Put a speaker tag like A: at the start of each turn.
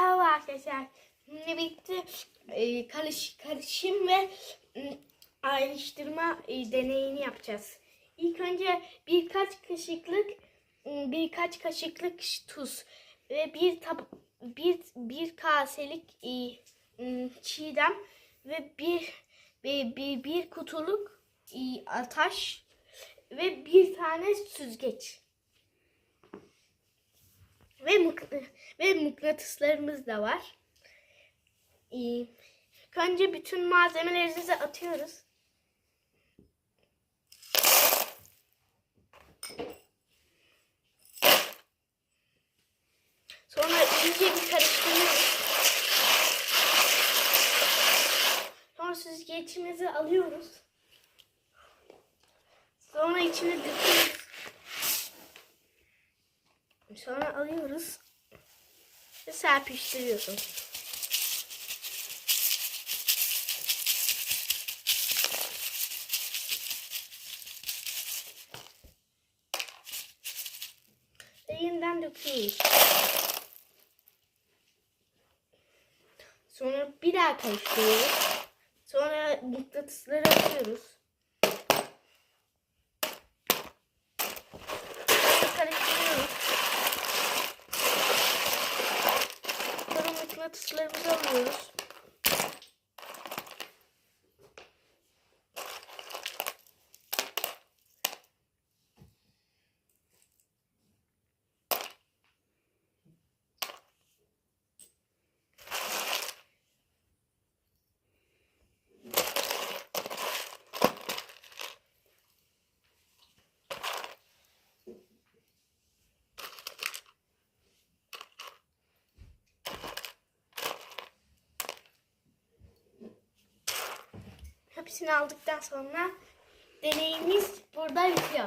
A: Merhaba arkadaşlar. Bitti e, karış, karışım ve m, ayrıştırma e, deneyini yapacağız. İlk önce birkaç kaşıklık m, birkaç kaşıklık tuz ve bir tab bir bir kaselik e, m, çiğdem ve bir bir, bir, bir kutuluk e, ataş ve bir tane süzgeç. Ve, ve mıknatıslarımız da var. Ee, önce bütün malzemelerimizi atıyoruz. Sonra iyice bir karıştırıyoruz. Sonra süzgeçimizi alıyoruz. Sonra içine döküyoruz. Sonra alıyoruz ve serpiştiriyoruz. Ve yeniden döküyoruz. Sonra bir daha karıştırıyoruz. Sonra mıknatısları atıyoruz. Sonra karıştırıyoruz. Mıknatıslarımızı alıyoruz. Hepsini aldıktan sonra deneyimiz burada bitiyor.